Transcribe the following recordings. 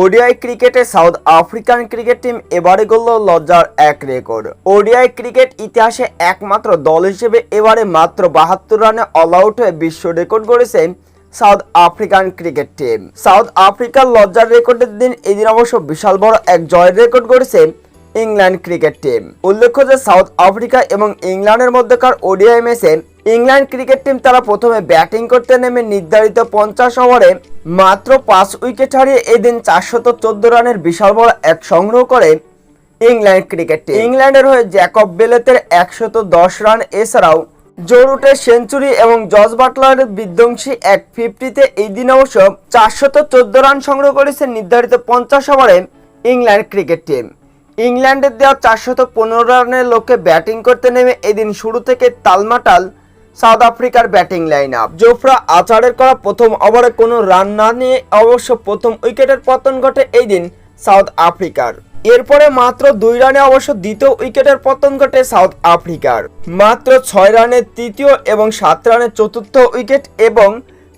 ODI ক্রিকেটে south African cricket team এবারে গড়ল লজ্জার এক রেকর্ড। ওডিআই ক্রিকেট ইতিহাসে একমাত্র দল হিসেবে এবারে মাত্র বাহাত্তর রানে অল আউট হয়ে বিশ্ব record গড়েছে South African cricket team. South আফ্রিকার লজ্জার রেকর্ডের দিন এদিন অবশ্য বিশাল বড় এক জয়ের রেকর্ড গড়েছে ইংল্যান্ড ক্রিকেট টিম। উল্লেখ্য যে সাউথ আফ্রিকা এবং ইংল্যান্ডের মধ্যকার ওডিআই ম্যাচে ইংল্যান্ড ক্রিকেট টিম তারা প্রথমে ব্যাটিং করতে নেমে নির্ধারিত পঞ্চাশ ওভারে মাত্র পাঁচ উইকেট হারিয়ে এদিন চারশত চোদ্দ রানের বিশাল বড় এক সংগ্রহ করে ইংল্যান্ড ক্রিকেট টিম। ইংল্যান্ডের হয়ে জ্যাকব বেলেতের একশত দশ রান, এছাড়াও জোরুটের সেঞ্চুরি এবং জজ বাটলারের বিধ্বংসী এক ফিফটিতে এই দিন অবশ্য চারশত চোদ্দ রান সংগ্রহ করেছে নির্ধারিত পঞ্চাশ ওভারে ইংল্যান্ড ক্রিকেট টিম। ইংল্যান্ডের দেওয়া চারশত পনেরো রানের লক্ষ্যে ব্যাটিং করতে নেমে এদিন শুরু থেকে তালমাটাল সাউথ আফ্রিকার ব্যাটিং লাইন আপ জোফরা আচারের করা প্রথম ওভারে কোনো রান না নিয়ে অবশ্য প্রথম উইকেটের পতন ঘটে এই দিন সাউথ আফ্রিকার। এরপরে মাত্র দুই রানে অবশ্য দ্বিতীয় উইকেটের পতন ঘটে সাউথ আফ্রিকার। মাত্র ছয় রানে তৃতীয় এবং সাত রানে চতুর্থ উইকেট এবং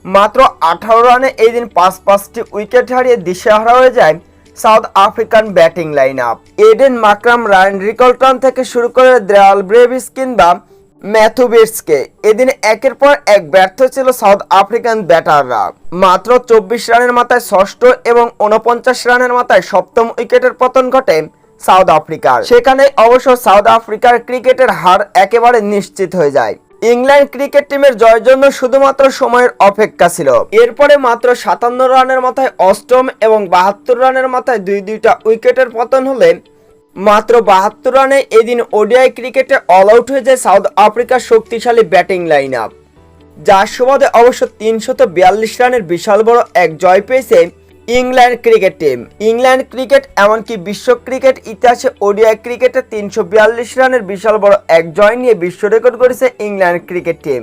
মাত্র আঠারো রানে এই দিন পাঁচ পাঁচটি উইকেট হারিয়ে দিশেহারা হয়ে যায় South African batting line up Aiden Markram Ryan Rickelton থেকে শুরু করে দ্রেয়াল ব্রেভিস কিংবা ম্যাথুবিটসকে। এদিন একের পর এক ব্যর্থ ছিল সাউথ আফ্রিকান ব্যাটাররা। মাত্র চব্বিশ রানের মাথায় ষষ্ঠ এবং উনপঞ্চাশ রানের মাথায় সপ্তম উইকেটের পতন ঘটে সাউথ আফ্রিকার। সেখানে অবশ্য সাউথ আফ্রিকার ক্রিকেটের হার একেবারে নিশ্চিত হয়ে যায়। ইংল্যান্ড ক্রিকেট টিমের জয়ের জন্য শুধুমাত্র সময়ের অপেক্ষা ছিল। এরপরে মাত্র সাতান্ন রানের মাথায় অষ্টম এবং বাহাত্তর রানের মাথায় দুই দুইটা উইকেটের পতন হলে মাত্র বাহাত্তর রানে এদিন ওডিআই ক্রিকেটে অল আউট হয়ে যায় সাউথ আফ্রিকার শক্তিশালী ব্যাটিং লাইন আপ যার সুবাদে অবশ্য তিনশত বিয়াল্লিশ রানের বিশাল বড় এক জয় পেয়েছে England cricket team England cricket এমনকি বিশ্ব ক্রিকেট ইতিহাসে ওডিআই ক্রিকেটে তিনশো বিয়াল্লিশ রানের বিশাল বড় এক জয় নিয়ে বিশ্ব রেকর্ড করেছে ইংল্যান্ড ক্রিকেট টিম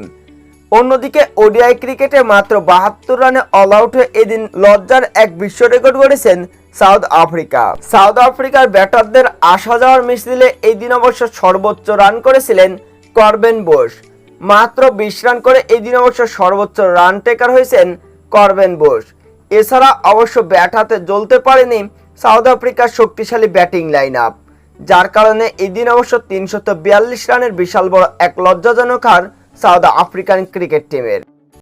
অন্যদিকে ওডিআই ক্রিকেটে মাত্র বাহাত্তর রানে অল আউট হয়ে এদিন লজ্জার এক বিশ্ব রেকর্ড গড়েছেন সাউথ আফ্রিকা। সাউথ আফ্রিকার ব্যাটারদের আসা যাওয়ার মিছিলে এই দিন অবশ্য সর্বোচ্চ রান করেছিলেন করবেন বোস। মাত্র বিশ রান করে এই দিন অবশ্য সর্বোচ্চ রান টেকার হয়েছেন করবেন বোস। এছাড়া অবশ্য ব্যাট হাতে জ্বলতে পারেনি সাউথ আফ্রিকার শক্তিশালী ব্যাটিং লাইন আপ যার কারণে এই দিন অবশ্য তিনশত বিয়াল্লিশ রানের বিশাল বড় এক লজ্জাজনক হার সাউথ আফ্রিকান ক্রিকেট টিমের।